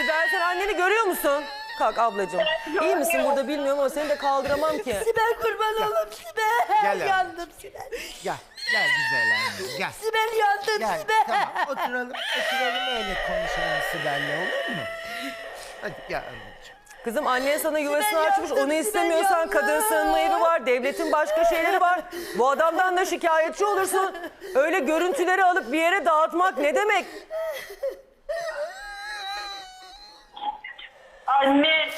Sibel sen anneni görüyor musun? Kalk ablacığım. İyi misin burada bilmiyorum ama seni de kaldıramam ki. Sibel kurban oğlum Sibel. Gel yandım Sibel. Gel. Gel güzel anne. Gel. Sibel yandım Gel. Sibel. Tamam oturalım. Oturalım öyle konuşalım Sibel'le olur mu? Hadi gel anneciğim. Kızım annen sana yuvasını Sibel açmış yandım, onu Sibel istemiyorsan kadın sığınma evi var. Devletin başka şeyleri var. Bu adamdan da şikayetçi olursun. Öyle görüntüleri alıp bir yere dağıtmak ne demek? Anne,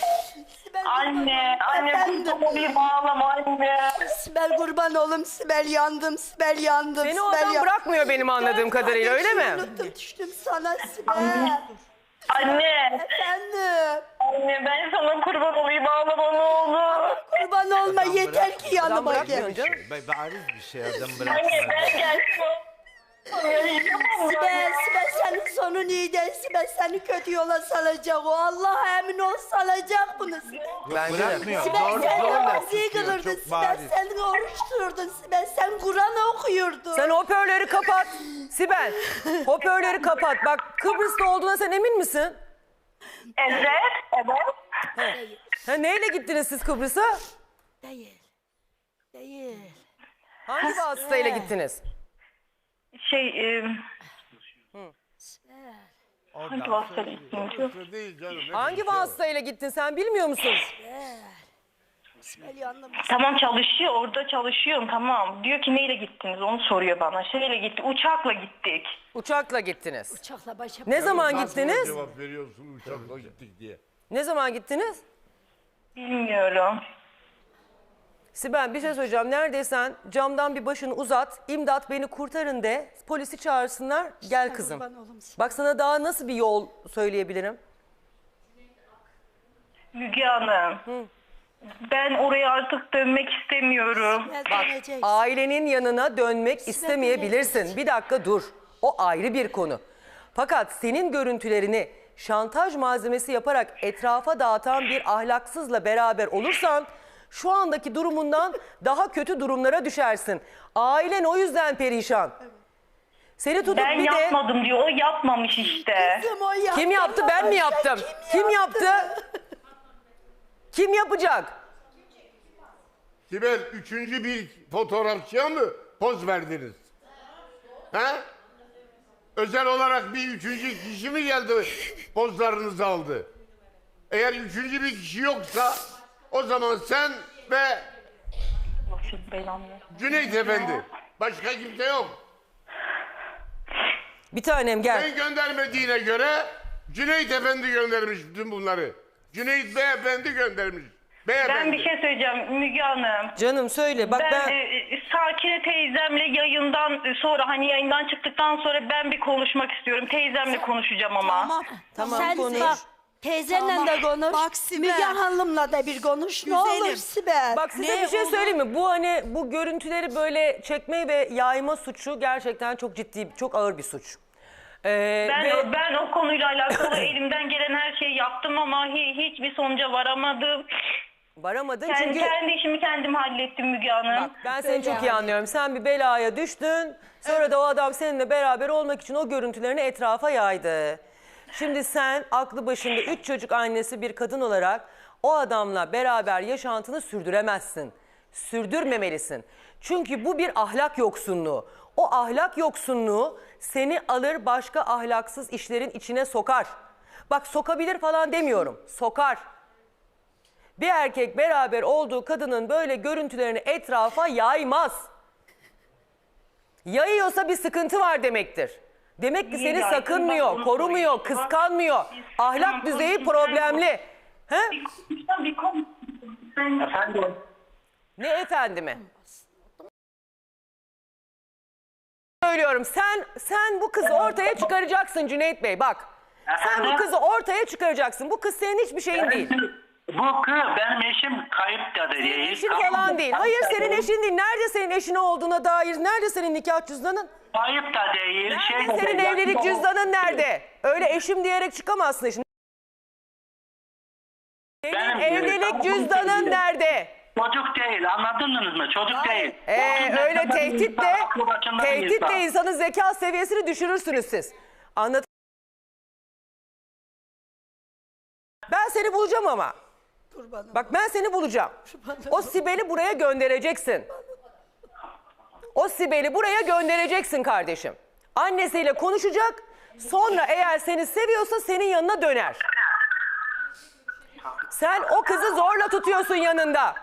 Sibel anne, anne Efendim? kurtumu bir bağlama anne. Sibel kurban oğlum Sibel yandım Sibel yandım. Seni o Sibel adam yan- bırakmıyor benim anladığım kadarıyla öyle mi? Unuttum düştüm sana Sibel. Anne, Efendim. anne ben sana kurban olayım ağlama ne olur. Kurban olma yeter ki yanıma gel. canım. Bariz bir şey adam Anne bırakmadı. ben gelsin. Sibel, Sibel senin sonun iyi değil. Sibel seni kötü yola salacak o. Allah emin ol salacak bunu. Bence de. Bırakmıyor. Sibel Zor, sen namazı tutuyor. kılırdın. Çok Sibel bariz. sen oruç tuturdun. Sibel sen Kur'an okuyordun. Sen hoparlörü kapat. Sibel hoparlörü kapat. Bak Kıbrıs'ta olduğuna sen emin misin? Evet, evet. Ha, neyle gittiniz siz Kıbrıs'a? Değil. Değil. Hangi vasıtayla gittiniz? Şey, e, hangi vasıtayla gittin diyor. Değil canım. Hangi şey vasıtayla gittin sen bilmiyor musun? Tamam çalışıyor, orada çalışıyorum tamam. Diyor ki neyle gittiniz onu soruyor bana. Şeyle gitti, uçakla gittik. Uçakla gittiniz. Uçakla başa Ne zaman Nasıl gittiniz? cevap veriyorsun uçakla gittik diye. Ne zaman gittiniz? Bilmiyorum. Sibel bir şey söyleyeceğim. Neredeysen camdan bir başını uzat. İmdat beni kurtarın de. Polisi çağırsınlar. Gel kızım. kurban oğlum Sibel. Bak sana daha nasıl bir yol söyleyebilirim? Müge Hanım. Ben oraya artık dönmek istemiyorum. Sibel döneceksin. Ailenin yanına dönmek istemeyebilirsin. Bir dakika dur. O ayrı bir konu. Fakat senin görüntülerini şantaj malzemesi yaparak etrafa dağıtan bir ahlaksızla beraber olursan şu andaki durumundan daha kötü durumlara düşersin. Ailen o yüzden perişan. Seni tutup Ben bir de yapmadım diyor. O yapmamış işte. Kızım o yaptı kim yaptı ben mi yaptım? Kim yaptı? Kim yapacak? Sibel üçüncü bir fotoğrafçıya mı poz verdiniz? He? Özel olarak bir üçüncü kişi mi geldi pozlarınızı aldı? Eğer üçüncü bir kişi yoksa o zaman sen ve. Cüneyt Efendi. Başka kimse yok. Bir tanem gel. Sen göndermediğine göre Cüneyt Efendi göndermiş bütün bunları. Cüneyt Beyefendi göndermiş. Beyefendi. Ben bir şey söyleyeceğim Müge Hanım. Canım söyle bak Ben, ben... e, e, Sakine teyzemle yayından sonra hani yayından çıktıktan sonra ben bir konuşmak istiyorum. Teyzemle konuşacağım ama. Tamam. Tamam, Sen konuş. bak teyzenle Tamam. de konuş. Bak Sibel. Müge Hanım'la da bir konuş. Ne Güzelim. olur Sibel. Bak size Ne bir şey söyleyeyim mi? Bu hani bu görüntüleri böyle çekme ve yayma suçu gerçekten çok ciddi, çok ağır bir suç. Ee, Ben, ve ben o konuyla alakalı elimden gelen her şeyi yaptım ama hi- hiçbir sonuca varamadım. varamadın Kendi, çünkü kendi işimi kendim hallettim Müge Hanım. bak ben seni çok iyi anlıyorum. Sen bir belaya düştün. Sonra da o adam seninle beraber olmak için o görüntülerini etrafa yaydı. Şimdi sen aklı başında üç çocuk annesi bir kadın olarak o adamla beraber yaşantını sürdüremezsin. Sürdürmemelisin. Çünkü bu bir ahlak yoksunluğu. O ahlak yoksunluğu seni alır başka ahlaksız işlerin içine sokar. Bak sokabilir falan demiyorum. Sokar. Bir erkek beraber olduğu kadının böyle görüntülerini etrafa yaymaz. Yayıyorsa bir sıkıntı var demektir. Demek ki seni sakınmıyor, onu korumuyor, kıskanmıyor. Biz- Ahlak tamam, düzeyi konuşurken- problemli. He? Bir konuşsam bir konuş. Efendim? Ne efendimi? Söylüyorum sen sen bu kızı ortaya çıkaracaksın Cüneyt Bey bak. Sen bu Efendim? kızı ortaya çıkaracaksın. Bu kız senin hiçbir şeyin değil. Bu kız benim eşim kayıp da değil. Eşin falan değil. Hayır senin eşin değil. Nerede senin eşin olduğuna dair? Nerede senin nikah cüzdanın? Kayıp da değil. Şey de senin değil. evlilik cüzdanın nerede? Öyle eşim diyerek çıkamazsın eşin. Senin Benim- evlilik cüzdanın nerede? Çocuk değil anladınız mı? Çocuk değil. Ee, öyle tehditle, tehditle insan. insanın zeka seviyesini düşürürsünüz siz. Anlat Ben seni bulacağım ama. Kurbanım. Bak ben seni bulacağım. O Sibel'i buraya göndereceksin. O Sibel'i buraya göndereceksin kardeşim. Annesiyle konuşacak. Sonra eğer seni seviyorsa senin yanına döner. Sen o kızı zorla tutuyorsun yanında. Allah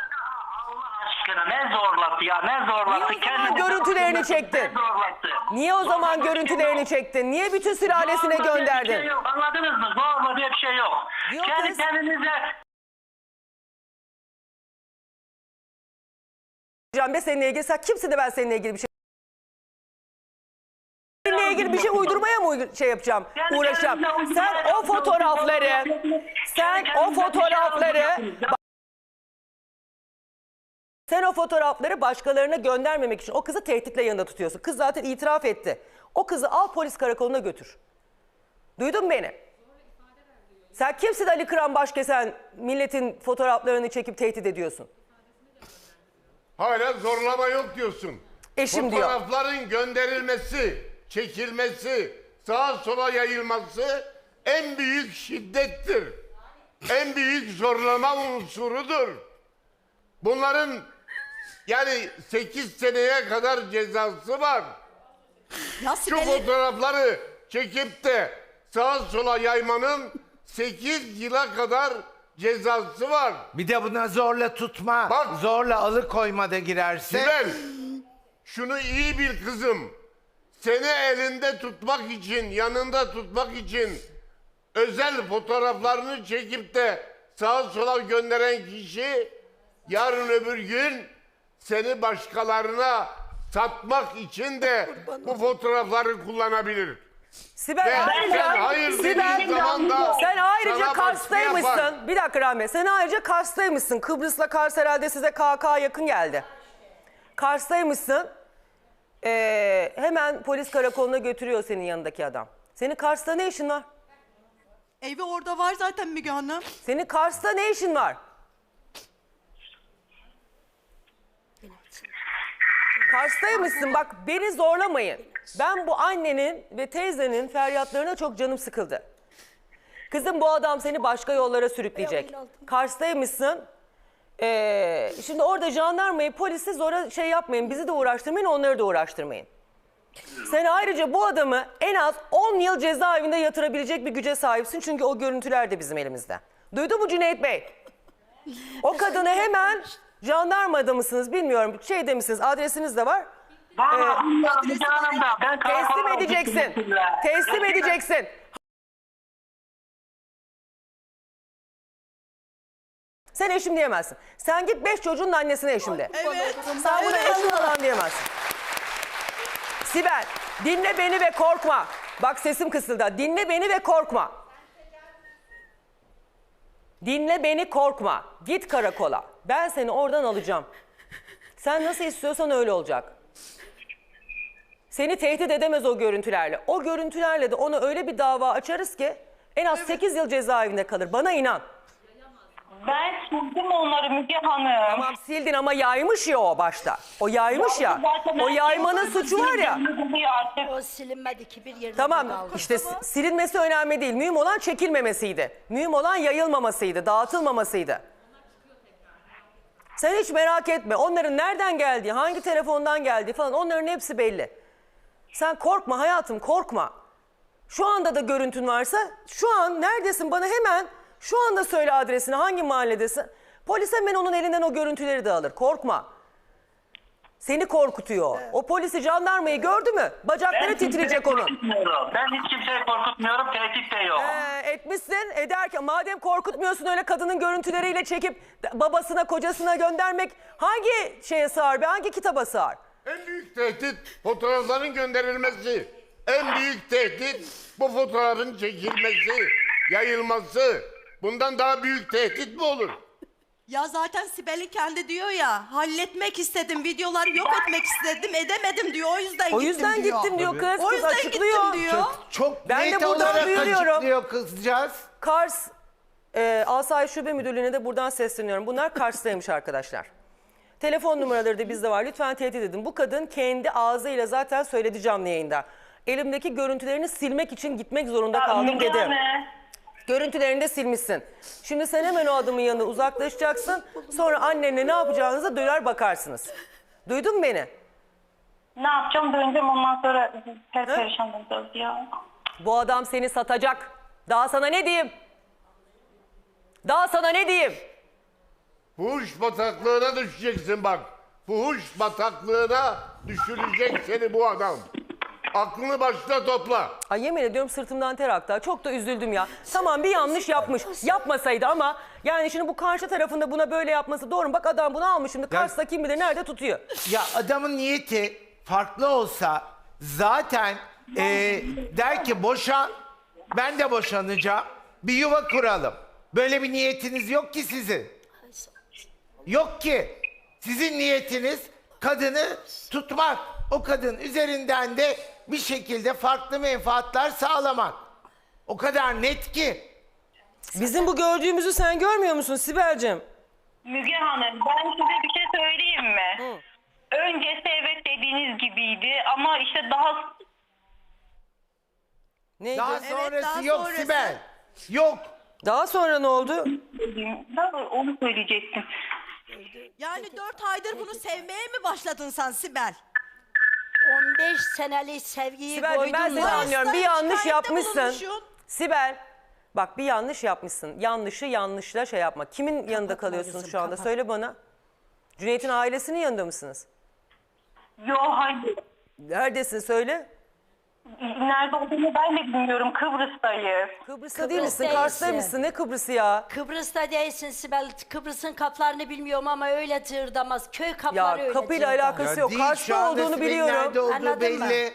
aşkına ne zorlattı ya ne zorlattı. Niye o zaman Kendini görüntülerini ne çektin? zorlattı. Niye o zaman Zorla şey görüntülerini çektin? Niye bütün sülalesine Zorla diye bir gönderdin? şey yok. Anladınız mı? Zorla diye bir şey yok. Yok Kendi kız. kendinize Can be seninle ilgili. Sen kimsin de ben seninle ilgili bir şey Seninle ilgili bir şey uydurmaya mı şey yapacağım, uğraşacağım? Sen o fotoğrafları, sen o fotoğrafları, sen o fotoğrafları başkalarına göndermemek için o kızı tehditle yanında tutuyorsun. Kız zaten itiraf etti. O kızı al polis karakoluna götür. Duydun mu beni? Sen kimsin Ali Kıran Başkesen milletin fotoğraflarını çekip tehdit ediyorsun? Hala zorlama yok diyorsun. Eşim diyor. Fotoğrafların gönderilmesi, çekilmesi, sağa sola yayılması en büyük şiddettir. En büyük zorlama unsurudur. Bunların yani 8 seneye kadar cezası var. Ya Şu Sibel'i fotoğrafları çekip de sağa sola yaymanın 8 yıla kadar cezası var. Bir de buna zorla tutma, Bak. zorla alıkoyma da girerse. Sibel, şunu iyi bil kızım. Seni elinde tutmak için, yanında tutmak için özel fotoğraflarını çekip de sağa sola gönderen kişi yarın öbür gün seni başkalarına satmak için de bu fotoğrafları kullanabilir. Sibel Ve sen hayır Sibel, dediğin zaman da sen ayrıca sana baskı Kars'taymışsın. yapar. Bir dakika Rahmet. Sen ayrıca Kars'taymışsın. Kıbrıs'la Kars herhalde size KK yakın geldi. Kars'taymışsın. Ee, hemen polis karakoluna götürüyor senin yanındaki adam. Senin Kars'ta ne işin var? Evi orada var zaten Müge Hanım. Senin Kars'ta ne işin var? Kars'taymışsın bak beni zorlamayın. Ben bu annenin ve teyzenin feryatlarına çok canım sıkıldı. Kızım bu adam seni başka yollara sürükleyecek. Kars'taymışsın. Ee, şimdi orada jandarmayı, polisi zora şey yapmayın. Bizi de uğraştırmayın, onları da uğraştırmayın. Sen ayrıca bu adamı en az 10 yıl cezaevinde yatırabilecek bir güce sahipsin. Çünkü o görüntüler de bizim elimizde. Duydu mu Cüneyt Bey? O kadını hemen jandarmada mısınız bilmiyorum. Şeyde misiniz adresiniz de var. Valla Ee, Hanım da ben Teslim karakola edeceksin. Teslim edeceksin. Sen eşim diyemezsin. Sen git beş çocuğun annesine eşim de. Evet. Sen buna eşim falan diyemezsin. Sibel dinle beni ve korkma. Bak sesim kısıldı. Dinle beni ve korkma. Dinle beni korkma. Git karakola. Ben seni oradan alacağım. Sen nasıl istiyorsan öyle olacak. Seni tehdit edemez o görüntülerle. O görüntülerle de ona öyle bir dava açarız ki en az 8 yıl cezaevinde kalır. Bana inan. Ben sildim onları Müge Hanım. Tamam sildin ama yaymış ya o başta. O yaymış ya. Zaten O ben yaymanın suçu var ya. artık. o silinmedi ki bir yerinde Tamam kaldı. işte s- silinmesi önemli değil. Mühim olan çekilmemesiydi. Mühim olan yayılmamasıydı, dağıtılmamasıydı. Sen hiç merak etme. Onların nereden geldiği, hangi telefondan geldiği falan onların hepsi belli. Sen korkma hayatım korkma. Şu anda da görüntün varsa şu an neredesin bana hemen şu anda söyle adresini hangi mahalledesin. Polis hemen onun elinden o görüntüleri de alır. Korkma. Seni korkutuyor. O polisi jandarmayı gördü mü? Bacakları Ben kimseyi titreyecek onun. korkutmuyorum. Ben hiç kimseyi korkutmuyorum. Tehdit de yok. Ee, etmişsin ederken madem korkutmuyorsun öyle kadının görüntüleriyle çekip babasına kocasına göndermek hangi şeye sığar be hangi kitaba sığar? En büyük tehdit fotoğrafların gönderilmesi. En büyük tehdit bu fotoğrafın çekilmesi, yayılması. Bundan daha büyük tehdit mi olur? Ya zaten Sibel'in kendi diyor ya halletmek istedim videoları yok etmek istedim edemedim diyor o yüzden O gittim yüzden diyor. gittim diyor kız. O Kız yüzden açıklıyor. gittim diyor. Çok Ben de net buradan olarak duyuruyorum. açıklıyor kızcağız. Kars e, Asayiş Şube Müdürlüğü'ne de buradan sesleniyorum. Bunlar Kars'taymış arkadaşlar. Telefon numaraları da bizde var. Lütfen tehdit edin. Bu kadın kendi ağzıyla zaten söyledi canlı yayında. Elimdeki görüntülerini silmek için gitmek zorunda kaldım dedi. Görüntülerini de silmişsin. Şimdi sen hemen o adamın yanına uzaklaşacaksın. Sonra annenle ne yapacağınıza döner bakarsınız. Duydun mu beni? Ne yapacağım döneceğim ondan sonra per perişan olacağız ya. Bu adam seni satacak. Daha sana ne diyeyim? Daha sana ne diyeyim? Fuhuş bataklığına düşeceksin bak. Fuhuş bataklığına düşürecek seni bu adam. Aklını başına topla. Ay yemin ediyorum sırtımdan ter aktı. Çok da üzüldüm ya. Tamam bir yanlış yapmış. Yapmasaydı ama yani şimdi bu karşı tarafında buna böyle yapması doğru mu? Bak adam bunu almış şimdi karşıda kim bilir nerede tutuyor. Ya adamın niyeti farklı olsa zaten e, der ki boşan ben de boşanacağım bir yuva kuralım. Böyle bir niyetiniz yok ki sizin. Yok ki. Sizin niyetiniz kadını tutmak. O kadın üzerinden de bir şekilde farklı menfaatler sağlamak. O kadar net ki. Bizim bu gördüğümüzü sen görmüyor musun Sibel'cim? Müge Hanım ben size bir şey söyleyeyim mi? Öncesi evet dediğiniz gibiydi ama işte daha Neydi? Daha Daha, sonrası daha yok sonrası. Sibel. Yok. sonra ne oldu? ben onu söyleyecektim. Yani dört aydır bunu sevmeye mi başladın sen Sibel? 15 senelik sevgiyi Sibel'cim ben koydum seni da. anlıyorum. Bir yanlış şikayette yapmışsın. bulunmuşsun. Sibel bak bir yanlış yapmışsın. Yanlışı yanlışla şey yapma. Kimin yanında kalıyorsun kızım, şu anda? kapat. Söyle bana. Cüneyt'in ailesinin yanında mısınız? Yo hayır. Neredesin söyle. Nerede olduğunu ben de bilmiyorum. Kıbrıs'tayız. Kıbrıs'ta değil misin? Kars'ta değilsin. mısın? Ne Kıbrıs'ı ya? Kıbrıs'ta değilsin Sibel. Kıbrıs'ın kaplarını bilmiyorum ama öyle cırdamaz. Köy Ya kapları öyle kapıyla cırdamaz. alakası yok. değil, şu Kars'ta anda olduğunu Sibel'in biliyorum. Nerede olduğu Anladın mı? belli.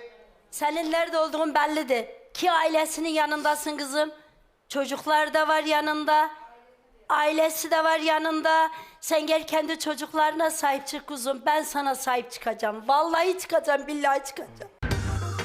Senin nerede olduğun bellidir. Ki ailesinin yanındasın kızım. Çocuklar da var yanında. Ailesi de var yanında. Sen gel kendi çocuklarına sahip çık kuzum. Ben sana sahip çıkacağım. Vallahi çıkacağım, billahi çıkacağım.